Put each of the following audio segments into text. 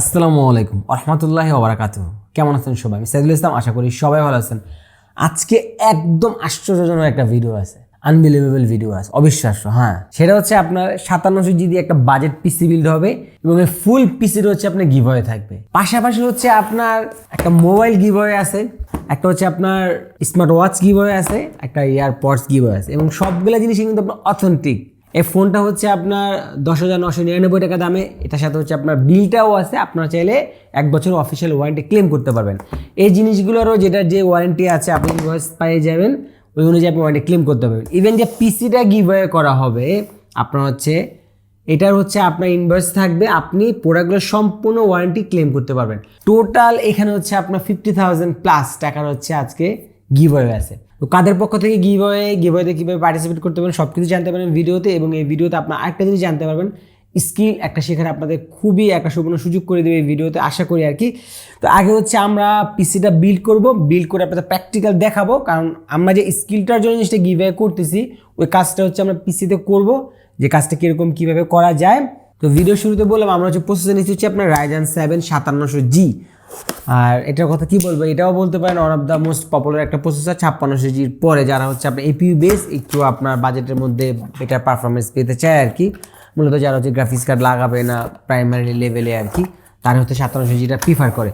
আসসালামু আলাইকুম রহমতুল্লাহি ওবরাকাত কেমন আছেন সবাই? আমি সাইদুল ইসলাম, আশা করি সবাই ভালো আছেন। আজকে একদম আশ্চর্যজনক একটা ভিডিও আছে আনবিলিভেবল ভিডিও আছে, অবিশ্বাস্য হ্যাঁ। সেটা হচ্ছে আপনার সাতান্নশো জিবি একটা বাজেট পিসি বিল্ড হবে এবং এই ফুল পিসির হচ্ছে আপনার গিভওয়ে থাকবে। পাশাপাশি হচ্ছে আপনার একটা মোবাইল গিভওয়ে আছে, একটা হচ্ছে আপনার স্মার্ট ওয়াচ গিভওয়ে আছে, একটা ইয়ারপডস গিভওয়ে আছে এবং সবগুলো জিনিসই কিন্তু আপনার অথেন্টিক এই ফোনটা হচ্ছে আপনার দশ হাজার নশো নিরানব্বই টাকা দামে। এটার সাথে হচ্ছে আপনার বিলটাও আছে। আপনারা চাইলে এক বছর অফিসিয়াল ওয়ারেন্টি ক্লেম করতে পারবেন। এই জিনিসগুলোরও যেটা যে ওয়ারেন্টি আছে, আপনি ইনভয়েস পেয়ে যাবেন, ওই অনুযায়ী আপনি ওয়ারেন্টি ক্লেম করতে পারবেন। ইভেন যে পিসিটা গিভওয়ে করা হবে, আপনার হচ্ছে, এটার হচ্ছে আপনার ইনভয়েস থাকবে, আপনি প্রোডাক্টগুলোর সম্পূর্ণ ওয়ারেন্টি ক্লেম করতে পারবেন। টোটাল এখানে হচ্ছে আপনার ফিফটি থাউজেন্ড প্লাস টাকার হচ্ছে আজকে গিভওয়ে আছে। তো কাদের পক্ষ থেকে গিভওয়ে গিভওয়েতে কীভাবে পার্টিসিপেট করতে পারেন সব কিছু জানতে পারবেন ভিডিওতে এবং এই ভিডিওতে আপনার আরেকটা জিনিস জানতে পারবেন স্কিল একটা শেখার আপনাদের খুবই একটা সুবর্ণ সুযোগ করে দেবে এই ভিডিওতে, আশা করি আর কি। তো আগে হচ্ছে আমরা পিসিটা বিল্ড করব বিল্ড করে আপনাদের প্র্যাকটিক্যাল দেখাবো, কারণ আমরা যে স্কিলটার জন্য জিনিসটা গিভওয়ে করতেছি, ওই কাজটা হচ্ছে আমরা পিসিতে করব, যে কাজটা কীরকম, কীভাবে করা যায়। তো ভিডিও শুরুতে বললাম, আমরা হচ্ছে প্রসেসর নিচ্ছি হচ্ছে আপনার রাইজান সেভেন সাতান্নশো জি আর এটার কথা কি বলব? এটাও বলতে পারেন one of the most popular একটা প্রসেসর ছাপ্পান্নশো জির পরে যারা হচ্ছে আপনার এপিইউ বেস একটু আপনার বাজেটের মধ্যে বেটার পারফরমেন্স পেতে চায় আর কি। মূলত যারা হচ্ছে গ্রাফিক্স কার্ড লাগাবে না প্রাইমারি লেভেলে আর কি, তারা হচ্ছে সাতান্নশো জিটা প্রিফার করে।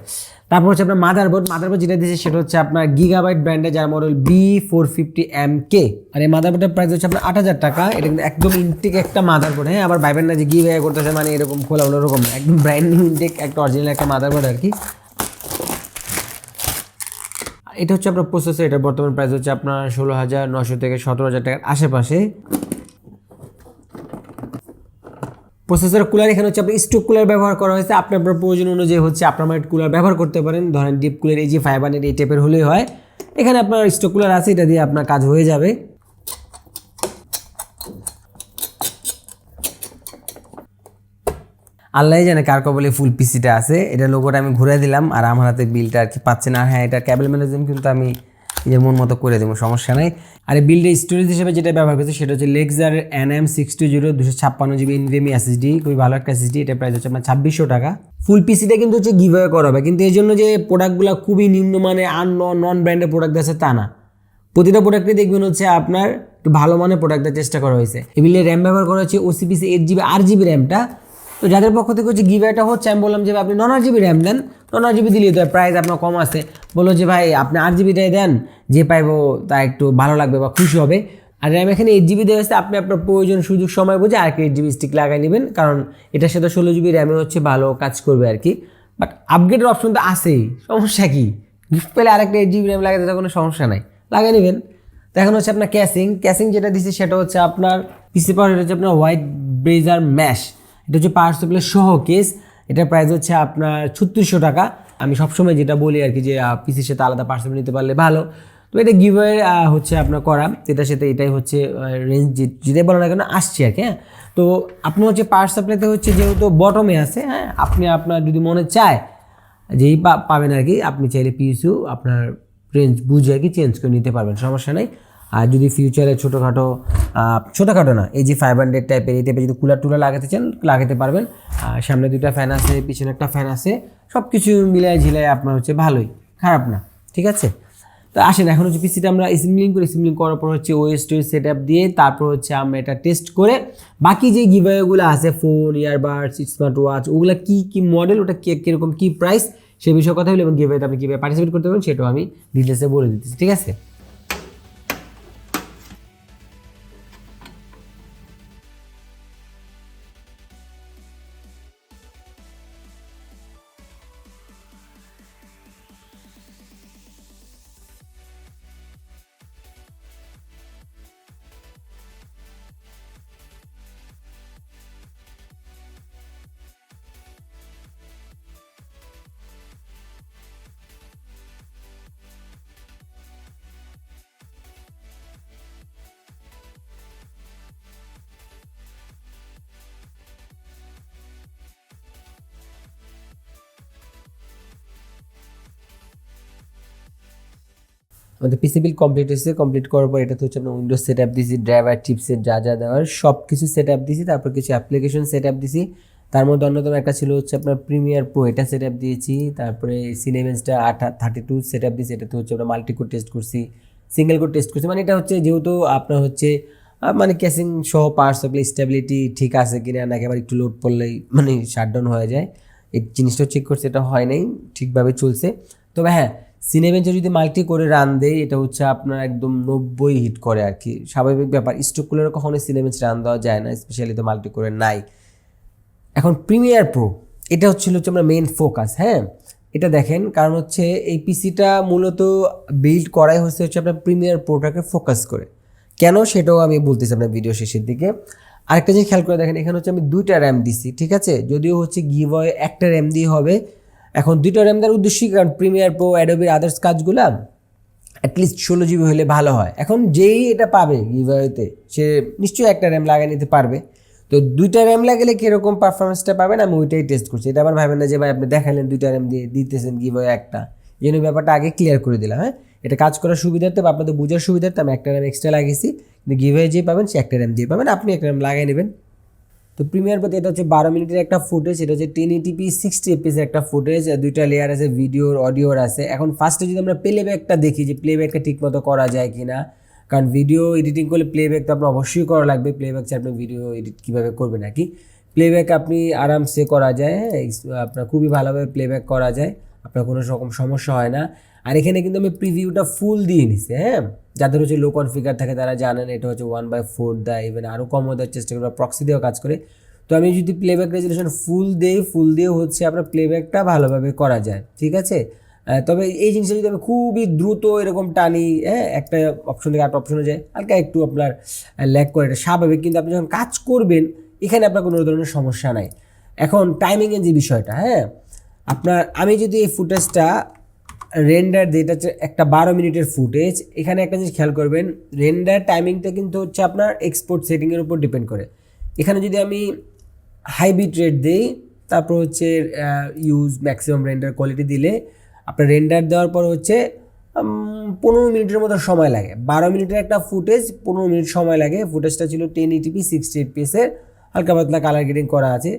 তারপর হচ্ছে আপনার মাদারবোর্ড মাদারবোর্ড যেটা দিয়েছে সেটা হচ্ছে আপনার গিগাবাইট ব্র্যান্ডে যার model B four fifty M K আর এই মাদারবোর্ডের প্রাইস হচ্ছে আপনার আট হাজার টাকা। এটা কিন্তু একদম ইনটেক একটা মাদারবোর্ড হ্যাঁ আবার ভাইবেন না যে গি ভাই করতেছে মানে এরকম খোলা অন্যরকম একদম ব্র্যান্ড নিউ ইনটেক একটা অরিজিনাল একটা মাদারবোর্ড আর কি। এটা হচ্ছে আপনার প্রসেসর এটা বর্তমান প্রাইস হচ্ছে আপনার ষোলো হাজার নশো থেকে সতেরো হাজার টাকার আশেপাশে। প্রসেসর কুলার এখানে হচ্ছে আপনার স্টোক কুলার ব্যবহার করা হয়েছে। আপনি আপনার প্রয়োজন অনুযায়ী হচ্ছে আপনার কুলার ব্যবহার করতে পারেন। ধরেন ডিপ কুলার এই যে ফাইভ হান্ড্রেড এই টাইপের হলেই হয়। এখানে আপনার স্টোক কুলার আছে, এটা দিয়ে আপনার কাজ হয়ে যাবে। আল্লাহ জানে কার কবলে ফুল পিসিটা আছে। এটা লোগোটা আমি ঘুরে দিলাম আর আমার হাতে বিলটা আর কি পাচ্ছে না। হ্যাঁ এটা ক্যাবেল ম্যানেজমেন্ট কিন্তু আমি নিজের মন মতো করে দেবো, সমস্যা নেই। আর এই বিল্ডের স্টোরেজ হিসেবে যেটা ব্যবহার করছে সেটা হচ্ছে Lexar N M six two zero দুশো ছাপ্পান্ন জিবি এনভিএমি এসএসডি খুবই ভালো একটা এসএসডি এটা প্রাইস হচ্ছে আপনার ছাব্বিশশো টাকা। ফুল পিসিটা কিন্তু হচ্ছে গিভওয়ে করা হবে। কিন্তু এই জন্য যে প্রোডাক্টগুলো খুবই নিম্নমানের আর নন ব্র্যান্ডের প্রোডাক্ট আছে তা না। প্রতিটা প্রোডাক্টে দেখবেন হচ্ছে আপনার একটু ভালো মানের প্রোডাক্ট দেওয়ার চেষ্টা করা হয়েছে। এবিলে র্যাম ব্যবহার করা হচ্ছে ওসিপিসি এইট জিবি আট জিবি র্যামটা তো যাদের পক্ষ থেকে হচ্ছে গিভওয়েটা হচ্ছে, আমি বললাম যে আপনি নন আট জিবি র্যাম দেন। নন আট জিবি দিলেই তো প্রাইস আপনার কম আছে। বলল যে ভাই আপনি আট জিবিটাই দেন, যে পাইবো তা একটু ভালো লাগবে বা খুশি হবে। আর র্যাম এখানে এইট জিবি দেওয়া হচ্ছে আপনি আপনার প্রয়োজন সুযোগ সময় বুঝে আর কি এইট জিবি স্টিক লাগাই নেবেন, কারণ এটার সাথে ষোলো জিবি র্যামে হচ্ছে ভালো কাজ করবে আর কি। বাট আপগ্রেডের অপশন তো আছেই, সমস্যা কি? গিফট পেলে আরেকটা এইট জিবি র্যাম লাগাতে তো কোনো সমস্যা নাই লাগিয়ে নেবেন। তো এখন হচ্ছে আপনার ক্যাসিং ক্যাসিং যেটা দিচ্ছে সেটা হচ্ছে আপনার পিসি পাওয়ার হচ্ছে আপনার হোয়াইট ব্রেজার ম্যাশ এটা হচ্ছে পাওয়ার সাপ্লাই সহ কেস এটার প্রাইস হচ্ছে আপনার ছত্রিশশো টাকা। আমি সবসময় যেটা বলি আর কি যে পিসির সাথে আলাদা পার্সেল নিতে পারলে ভালো। তো এটা গিভওয়ে হচ্ছে আপনার করা। এটার সাথে এটাই হচ্ছে রেঞ্জ যেটাই বলো না কেন, আসছে আর কি হ্যাঁ? তো আপনি হচ্ছে পাওয়ার সাপ্লাইতে হচ্ছে যেহেতু বটমে আছে হ্যাঁ? আপনি আপনার যদি মনে চায় যেই পাবেন আর কি, আপনি চাইলে পিএসইউ আপনার রেঞ্জ বুঝে আর কি চেঞ্জ করে নিতে পারবেন, সমস্যা নেই। আর যদি ফিউচারে ছোটোখাটো ছোটোখাটো না, এই যে ফাইভ হান্ড্রেড টাইপের এই টাইপের যদি কুলার টুলার লাগাতে চান, লাগাতে পারবেন। সামনে দুইটা ফ্যান আছে, পিছনে একটা ফ্যান আছে সব কিছু মিলাই ঝিলাই আপনার হচ্ছে ভালোই, খারাপ না, ঠিক আছে? তো আসেন, এখন হচ্ছে পিসিটা আমরা এসেম্বলিং করে এসেম্বলিং করার পর হচ্ছে ওএস টোএস সেট আপ দিয়ে তারপর হচ্ছে আমরা এটা টেস্ট করে, বাকি যে গিভওয়েগুলো আছে ফোন ইয়ারবাডস স্মার্ট ওয়াচ ওগুলো কী কী মডেল ওটা কে, কীরকম, কী প্রাইস সে বিষয়ে কথা বলি এবং গিভওয়েতে আপনি কীভাবে পার্টিসিপেট করতে পারবেন, সেটাও আমি ডিটেলসে বলে দিতেছি, ঠিক আছে? আমাদের পিসি বিল কমপ্লিট হয়েছে কমপ্লিট করার পর এটাতে হচ্ছে আমরা উইন্ডোজ সেট আপ দিয়েছি ড্রাইভার চিপসেট যা যা দেওয়ার সব কিছু সেট আপ দিয়েছি তারপর কিছু অ্যাপ্লিকেশন সেট আপ দিয়েছি তার মধ্যে অন্যতম একটা ছিল হচ্ছে আপনার প্রিমিয়ার প্রো এটা সেট আপ দিয়েছি। তারপরে সিনেমেন্সটা আঠা থার্টি টু সেট আপ দিয়েছি এটাতে হচ্ছে আমরা মাল্টি কোড টেস্ট করছি সিঙ্গেল কোড টেস্ট করছি। মানে এটা হচ্ছে যেহেতু আপনার হচ্ছে মানে ক্যাসিং সহ পার্টস ওগুলো স্টেবিলিটি ঠিক আছে কিনা নাকি আবার একটু লোড পড়লেই মানে শাটডাউন হয়ে যায়। এই জিনিসটাও চেক করছে, এটা হয় নাই, ঠিকভাবে চলছে। তবে হ্যাঁ সিনেমেন্টে যদি মাল্টি করে রান দেয়, এটা হচ্ছে আপনার একদম নব্বই হিট করে আর কি স্বাভাবিক ব্যাপার স্টক কুলারে কখনো সিনেমেন্ট রান দেওয়া যায় না স্পেশালি তো মাল্টি করে নাই। এখন প্রিমিয়ার প্রো এটা হচ্ছিল হচ্ছে আমরা মেইন ফোকাস হ্যাঁ? এটা দেখেন, কারণ হচ্ছে এই পিসিটা মূলত বিল্ড করাই হচ্ছে হচ্ছে আপনার প্রিমিয়ার প্রোটাকে ফোকাস করে। কেন? সেটাও আমি বলতেছি আপনার ভিডিও শেষের দিকে। আরেকটা জিনিস খেয়াল করে দেখেন, এখানে হচ্ছে আমি দুইটা র্যাম দিছি, ঠিক আছে? যদিও হচ্ছে গিভ একটা র্যাম দিয়ে হবে এখন দুইটা র্যাম দেওয়ার উদ্দেশ্যই কারণ প্রিমিয়ার প্রো অ্যাডোবির আদার্স কাজগুলা অ্যাটলিস্ট ষোলো জিবি হলে ভালো হয়। এখন যেই এটা পাবে গিভওয়েতে সে নিশ্চয়ই একটা র্যাম লাগিয়ে নিতে পারবে। তো দুইটা র্যাম লাগালে কীরকম পারফরমেন্সটা পাবেন আমি ওইটাই টেস্ট করছি। এটা আবার ভাবেন না যে ভাই আপনি দেখালেন দুইটা র্যাম দিয়ে, দিতেছেন গিভওয়ে একটা। জন্য ব্যাপারটা আগে ক্লিয়ার করে দিলাম হ্যাঁ? এটা কাজ করার সুবিধার্থে বা আপনাদের বোঝার সুবিধার্থে আমি একটা র্যাম এক্সট্রা লাগিয়েছি। কিন্তু গিভওয়ে যে পাবেন, সে একটা র্যাম দিয়ে পাবেন। আপনি একটা র্যাম লাগিয়ে নেবেন। তো প্রিমিয়ার প্রতি এটা হচ্ছে বারো মিনিটের একটা ফুটেজ এটা হচ্ছে টেন এটিপি সিক্সটি এপিসের একটা ফুটেজ দুইটা লেয়ার আছে ভিডিওর অডিওর আছে। এখন ফার্স্টে যদি আমরা প্লেব্যাকটা দেখি যে প্লেব্যাকটা ঠিকমতো করা যায় কি না কারণ ভিডিও এডিটিং করলে প্লেব্যাক তো আপনার অবশ্যই করা লাগবে প্লেব্যাক ছাড়া আপনি ভিডিও এডিট কীভাবে করবেন আর কি? প্লেব্যাক আপনি আরামসে করা যায় হ্যাঁ আপনার খুবই ভালোভাবে প্লেব্যাক করা যায়, আপনার কোনো রকম সমস্যা হয় না। আর এখানে কিন্তু আমি প্রিভিউটা ফুল দিয়ে নিছি হ্যাঁ? যাদের হচ্ছে লো কনফিগার থাকে তারা জানেন, এটা হচ্ছে ওয়ান বাই ফোর দেয় ইভেন আরও কম দেওয়ার চেষ্টা করবে প্রক্সি দিয়েও কাজ করে। তো আমি যদি প্লেব্যাক রেজলিউশন ফুল দেই ফুল দিয়ে হচ্ছে আপনার প্লেব্যাকটা ভালোভাবে করা যায়, ঠিক আছে? তবে এই জিনিসটা যদি আমি খুবই দ্রুত এরকম টানি হ্যাঁ একটা অপশন থেকে আরেকটা অপশনে যায়, হালকা একটু আপনার ল্যাক করে, এটা স্বাভাবিক। কিন্তু আপনি যখন কাজ করবেন, এখানে আপনার কোনো ধরনের সমস্যা নাই। এখন টাইমিংয়ের যে বিষয়টা হ্যাঁ? আপনার, আমি যদি এই ফুটেজটা রেন্ডার এটা হচ্ছে একটা বারো মিনিটের ফুটেজ এখানে একটা জিনিস খেয়াল করবেন রেন্ডার টাইমিংটা কিন্তু হচ্ছে আপনার এক্সপোর্ট সেটিংয়ের উপর ডিপেন্ড করে। এখানে যদি আমি হাই বিট রেট দিই, তারপর হচ্ছে ইউজ ম্যাক্সিমাম রেন্ডার কোয়ালিটি দিলে আপনার রেন্ডার দেওয়ার পর হচ্ছে পনেরো মিনিটের মতো সময় লাগে। বারো মিনিটের একটা ফুটেজ পনেরো মিনিট সময় লাগে। ফুটেজটা ছিল টেন ইটিপি সিক্সটি এর হালকা পাতলা কালার গ্রেডিং করা আছে।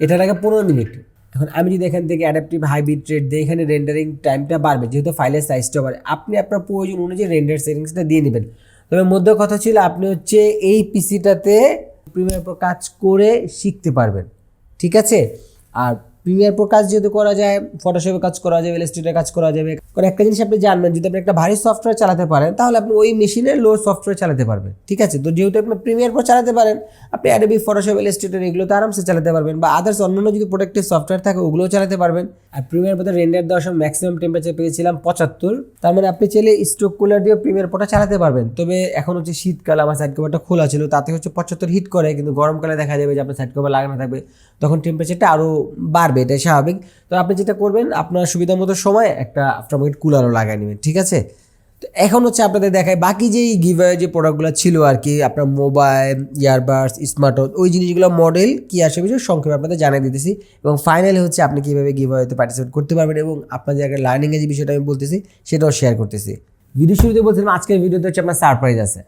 এটা লাগে পনেরো মিনিট। এখন আমি যদি এখান থেকে অ্যাডাপটিভ হাইব্রিড রেট দিই এখানে রেন্ডারিং টাইমটা বাড়বে, যেহেতু ফাইলের সাইজটা বাড়ে, আপনি আপনার প্রয়োজন অনুযায়ী রেন্ডার সেটিংসটা দিয়ে নেবেন। তবে মধ্য কথা ছিল আপনি হচ্ছে এই পিসিটাতে প্রিমিয়ার প্রো কাজ করে শিখতে পারবেন, ঠিক আছে? আর প্রিমিয়ার প্রো কাজ যেহেতু করা যায় ফটোশপে কাজ করা যাবে ইলাস্ট্রেটে কাজ করা যাবে। কারণ একটা জিনিস আপনি জানবেন, যদি আপনি একটা ভারী সফটওয়্যার চালাতে পারেন, তাহলে আপনি ওই মেশিনে লো সফটওয়্যার চালাতে পারবেন। ঠিক আছে? তো যেহেতু আপনি প্রিমিয়ার প্রো চালাতে পারেন, আপনি অ্যাডোবি ফটোশপ ইলাস্ট্রেটর এগুলো তো আরামসে চালাতে পারবেন বা আদার্স অন্যান্য যদি প্রোটেক্টিভ সফটওয়্যার থাকে, ওগুলোও চালাতে পারবেন। আর প্রিমিয়ার প্রোতে রেন্ডার দেওয়ার সময় ম্যাক্সিমাম টেম্পারেচার পেয়েছিলাম পঁচাত্তর। তার মানে আপনি চাইলে স্ট্রোক কুলার দিয়ে প্রিমিয়ার প্রোটা চালাতে পারবেন। তবে এখন হচ্ছে শীতকাল, আমার সাইড কভারটা খোলা ছিল, তাতে হচ্ছে পঁচাত্তর হিট করে, কিন্তু গরমকালে দেখা যাবে যে আপনার সাইড কভার লাগানো থাকবে। তখন টেম্পারেচারটা আরও বাড়বে। এটা স্বাভাবিক। তো আপনি যেটা করবেন, আপনার সুবিধা মতো সময় একটা আফটারমার্কেট কুলারও লাগাই নেবেন, ঠিক আছে? তো এখন হচ্ছে আপনাদের দেখায় বাকি যেই গিভওয়ে যে প্রোডাক্টগুলো ছিল আর কি, আপনার মোবাইল ইয়ারবাডস স্মার্ট ওই জিনিসগুলো মডেল কি আসে বিষয় সংক্ষেপে আপনাদের জানিয়ে দিতেছি এবং ফাইনালি হচ্ছে আপনি কীভাবে গিভারতে পার্টিসিপেট করতে পারবেন এবং আপনাদের একটা লার্নিংয়ের যে বিষয়টা আমি বলতেছি, সেটাও শেয়ার করতেছি। ভিডিও শুরুতে বলছিলাম, আজকের ভিডিওতে হচ্ছে আপনার সারপ্রাইজ আছে।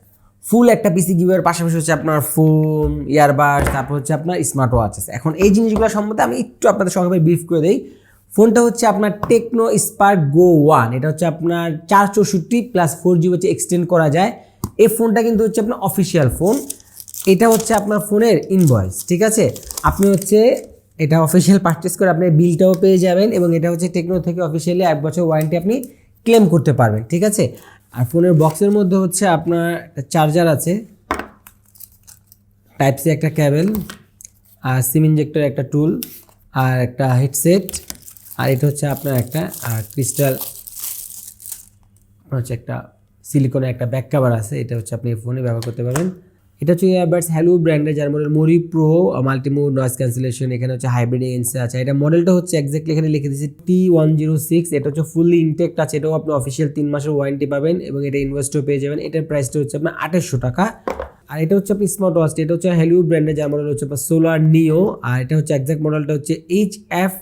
ফুল একটা পিসি গিভের পাশাপাশি হচ্ছে আপনার ফোন ইয়ারবাডস তারপর হচ্ছে আপনার স্মার্ট ওয়াচ আছে এখন এই জিনিসগুলো সম্বন্ধে আমি একটু আপনাদের সঙ্গে ব্রিফ করে দিই। ফোনটা হচ্ছে আপনার টেকনো স্পার্ক গো ওয়ান এটা হচ্ছে আপনার চার চৌষট্টি প্লাস ফোর জি হচ্ছে এক্সটেন্ড করা যায়। এই ফোনটা কিন্তু হচ্ছে আপনার অফিসিয়াল ফোন এটা হচ্ছে আপনার ফোনের ইনভয়েস ঠিক আছে? আপনি হচ্ছে এটা অফিসিয়াল পারচেস করে আপনি বিলটাও পেয়ে যাবেন এবং এটা হচ্ছে টেকনো থেকে অফিসিয়ালি এক বছর ওয়ারেন্টি আপনি ক্লেম করতে পারবেন, ঠিক আছে? আর ফোনের বক্সের মধ্যে হচ্ছে আপনার একটা চার্জার আছে। টাইপ সি একটা ক্যাবেল আর সিম ইঞ্জেক্টর একটা টুল আর একটা হেডসেট আর এটা হচ্ছে আপনার একটা, আর ক্রিস্টাল হচ্ছে একটা সিলিকনের একটা ব্যাক কাভার আছে, এটা হচ্ছে আপনি ফোনে ব্যবহার করতে পারবেন। এটা হচ্ছে ইয়ারবাডস হ্যালো ব্র্যান্ডের যার মডেল মরি প্রো মাল্টিমোড নয়েজ ক্যান্সেলেশন এখানে হচ্ছে হাইব্রিড এনসে আছে। এটা মডেলটা হচ্ছে এক্স্যাক্টলি এখানে লিখে দিয়েছি টি ওয়ান জিরো সিক্স এটা হচ্ছে ফুললি ইনটেক্ট আছে, এটাও আপনি অফিসিয়াল তিন মাসের ওয়ারেন্টি পাবেন এবং এটা ইনভেস্টও পেয়ে যাবেন। এটার প্রাইসটা হচ্ছে আপনার আঠাশশো টাকা। আর এটা হচ্ছে আপনি স্মার্ট ওয়াচ এটা হচ্ছে হ্যালিউ ব্র্যান্ডের যার মডেল হচ্ছে আপনার সোলার নিও আর এটা হচ্ছে এক্সাক্ট মডেলটা হচ্ছে H F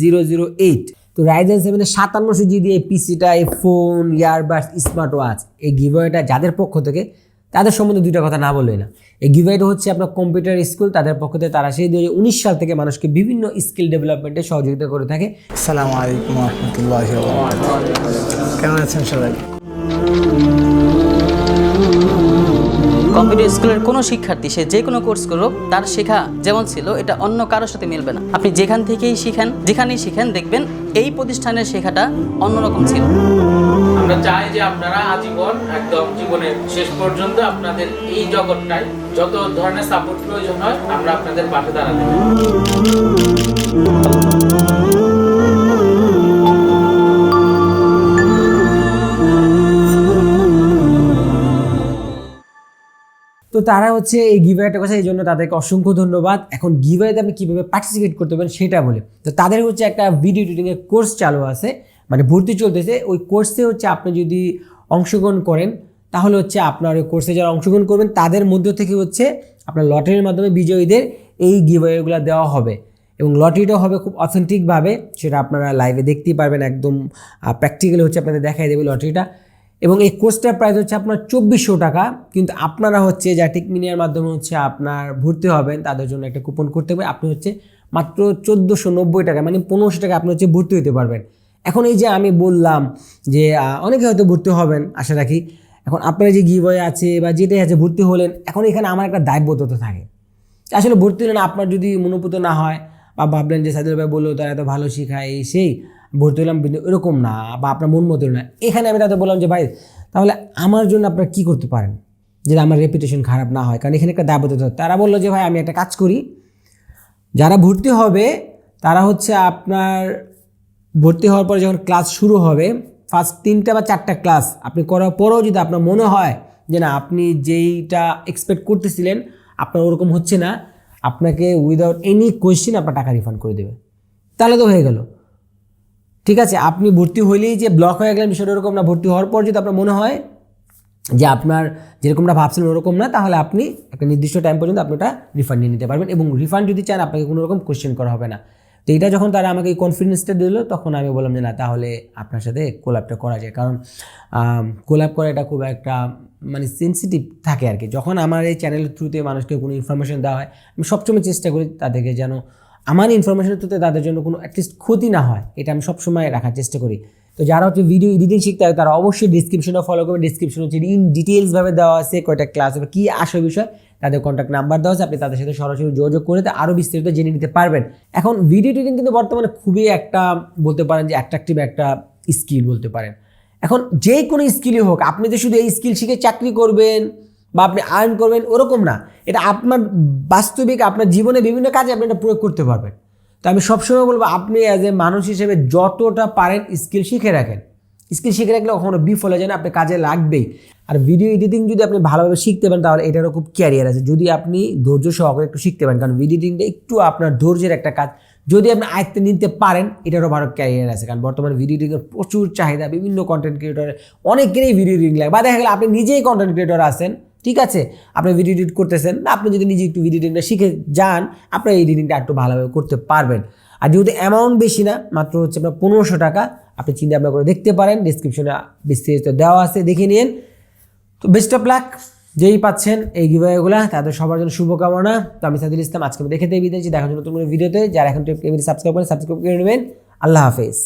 zero zero eight তো রাইজেন সেভেনের সাতান্নশো জি দিয়ে পিসিটা এই ফোন ইয়ারবাডস স্মার্ট ওয়াচ এই গিভওয়েটা যাদের পক্ষ থেকে তাদের সম্বন্ধে দুইটা কথা না বললেই না। এই গিভাইড হচ্ছে আপনার কম্পিউটার স্কুল তাদের পক্ষ থেকে তারা সেই দু হাজার উনিশ সাল থেকে মানুষকে বিভিন্ন স্কিল ডেভেলপমেন্টে সহযোগিতা করে থাকে। আসসালামু আলাইকুম রহমতুল্লাহ কেমন আছেন সবাই? কম্পিউটার স্কুলের কোনো শিক্ষার্থী সে যে কোনো কোর্স করুক তার শেখা যেমন ছিল এটা অন্য কারোর সাথে মিলবে না। আপনি যেখান থেকেই শিখেন যেখানেই শিখেন দেখবেন এই প্রতিষ্ঠানের শেখাটা অন্যরকম ছিল। আমরা চাই যে আপনারা আজীবন একদম জীবনের শেষ পর্যন্ত আপনাদের এই জগৎটায় যত ধরনের সাপোর্ট প্রয়োজন হয়, আমরা আপনাদের পাশে দাঁড়াতে তো তারা হচ্ছে এই গিভওয়েটা কথা এই জন্য তাদেরকে অসংখ্য ধন্যবাদ। এখন গিভওয়েতে আপনি কীভাবে পার্টিসিপেট করতে পারেন সেটা বলে। তো তাদের হচ্ছে একটা ভিডিও এডিটিংয়ের কোর্স চালু আছে। মানে ভর্তি চলতেছে, ওই কোর্সে হচ্ছে আপনি যদি অংশগ্রহণ করেন, তাহলে হচ্ছে আপনার ওই কোর্সে যারা অংশগ্রহণ করবেন, তাদের মধ্য থেকে হচ্ছে আপনার লটারির মাধ্যমে বিজয়ীদের এই গিভওয়েগুলো দেওয়া হবে। এবং লটারিটাও হবে খুব অথেন্টিকভাবে সেটা আপনারা লাইভে দেখতেই পারবেন একদম প্র্যাকটিক্যালি হচ্ছে আপনাদের দেখাই দেবে লটারিটা। এবং এই কোর্সটার প্রাইস হচ্ছে আপনার চব্বিশশো টাকা, কিন্তু আপনারা হচ্ছে যা টেকমিনিয়ার মাধ্যমে হচ্ছে আপনার ভর্তি হবেন, তাদের জন্য একটা কুপন করতে হবে। আপনি হচ্ছে মাত্র চোদ্দোশো নব্বই টাকা মানে পনেরোশো টাকা আপনি হচ্ছে ভর্তি হতে পারবেন। এখন এই যে আমি বললাম যে অনেকে হয়তো ভর্তি হবেন, আশা রাখি। এখন আপনার যে গিবয় আছে বা যেটাই আছে, ভর্তি হলেন, এখন এখানে আমার একটা দায়বদ্ধতা থাকে। আসলে ভর্তি হলেন আপনার যদি মনোপুত না হয় বা ভাবলেন যে, সাইদুল ভাই বলল, তারা এত ভালো শিখায়, এই সেই, ভর্তি হলাম কিন্তু এরকম না বা আপনার মন মতো না। এখানে আমি তাদের বললাম যে, ভাই, তাহলে আমার জন্য আপনারা কী করতে পারেন? যেটা আমার রেপুটেশন খারাপ না হয়। কারণ এখানে একটা দায়বদ্ধতা। তারা বলল যে, ভাই, আমি একটা কাজ করি। যারা ভর্তি হবে, তারা হচ্ছে আপনার ভর্তি হওয়ার পরে যখন ক্লাস শুরু হবে ফার্স্ট তিনটা বা চারটা ক্লাস আপনি করার পরেও যদি আপনার মনে হয় যে না, আপনি যেইটা এক্সপেক্ট করতেছিলেন, আপনার ওরকম হচ্ছে না, আপনাকে উইদাউট এনি কোয়েশ্চেন আপনার টাকা রিফান্ড করে দেবে। তাহলে তো হয়ে গেল। ঠিক আছে, আপনি ভর্তি হইলেই যে ব্লক হয়ে গেলেন বিষয়টা ওরকম না, ভর্তি হওয়ার পর যদি আপনার মনে হয় যে আপনার যেরকমটা ভাবছিলেন ওরকম না, তাহলে আপনি একটা নির্দিষ্ট টাইম পর্যন্ত আপনি ওটা রিফান্ড নিয়ে নিতে পারবেন এবং রিফান্ড যদি চান, আপনাকে কোনো রকম কোশ্চেন করা হবে না। তো এটা যখন তারা আমাকে এই কনফিডেন্সটা দিল, তখন আমি বললাম যে, না, তাহলে আপনার সাথে কোলাপটা করা যায়। কারণ কোলাপ করা এটা খুব একটা মানে সেন্সিটিভ থাকে আর কি যখন আমার এই চ্যানেলের থ্রুতে মানুষকে কোনো ইনফরমেশন দেওয়া হয়, আমি সবসময় চেষ্টা করি তাদেরকে যেন, আমার ইনফরমেশনের থ্রুতে তাদের জন্য কোনো অ্যাটলিস্ট ক্ষতি না হয়। এটা আমি সবসময় রাখার চেষ্টা করি। তো যারা হচ্ছে ভিডিও এডিটিং শিখতে হয়, তারা অবশ্যই ডিসক্রিপশনে ফলো করবে। ডিসক্রিপশন হচ্ছে ইন ডিটেলসভাবে দেওয়া আছে, কয়টা ক্লাস হবে, কী আসল বিষয় তাদের কন্ট্যাক্ট নাম্বার দেওয়া আপনি তাদের সাথে সরাসরি যোগাযোগ করে আরও বিস্তারিত জেনে নিতে পারবেন। এখন ভিডিও এডিটিং কিন্তু বর্তমানে খুবই একটা বলতে পারেন যে অ্যাট্রাকটিভ একটা স্কিল বলতে পারেন। এখন যে কোনো স্কিলই হোক, আপনি যে শুধু এই স্কিল শিখে চাকরি করবেন বা আপনি আর্ন করবেন, ওরকম না। এটা আপনার বাস্তবিক, আপনার জীবনে বিভিন্ন কাজে আপনি এটা প্রয়োগ করতে পারবেন। তো আমি সবসময় বলব, আপনি অ্যাজ এ মানুষ হিসেবে যতটা পারেন স্কিল শিখে রাখেন। স্কিল শিখে রাখলে কখনো বিফলে যায় না, আপনি কাজে লাগবেই। আর ভিডিও এডিটিং যদি আপনি ভালোভাবে শিখতে পারেন, তাহলে এটারও খুব ক্যারিয়ার আছে। যদি আপনি ধৈর্য সহকারে একটু শিখতে পারেন, কারণ ভিডিও এডিটিংটা একটু আপনার ধৈর্যের একটা কাজ। যদি আপনি আয়ত্তে নিতে পারেন, এটারও ভালো ক্যারিয়ার আছে। কারণ বর্তমানে ভিডিও এডিটিংয়ের প্রচুর চাহিদা, বিভিন্ন কন্টেন্ট ক্রিয়েটর অনেকেরই ভিডিও এডিটিং লাগে। বা দেখা গেলে আপনি নিজেই কন্টেন্ট ক্রিয়েটর আছেন, ঠিক আছে? আপনি ভিডিও এডিট করতেছেন, না, আপনি যদি নিজে একটু ভিডিও এডিটিংটা শিখে যান, আপনার এই এডিটিংটা একটু ভালোভাবে করতে পারবেন। আর যেহেতু অ্যামাউন্ট বেশি না, মাত্র হচ্ছে আপনার পনেরোশো টাকা, আপনি চিন্তা ভাবনা করে দেখতে পারেন। ডিসক্রিপশনে বিস্তারিত দেওয়া আছে, দেখে নিন। তো বেস্ট অফ লাক যেই পাচ্ছেন এই গিভাইগুলো তাদের সবার জন্য শুভকামনা। তো আমি সাদিল ইসলাম, আজকে দেখে দিয়ে দেখার জন্য নতুন ভিডিওতে যারা এখন টেবিল সাবস্ক্রাইব করেন সাবস্ক্রাইব করে নেবেন। আল্লাহ হাফেজ।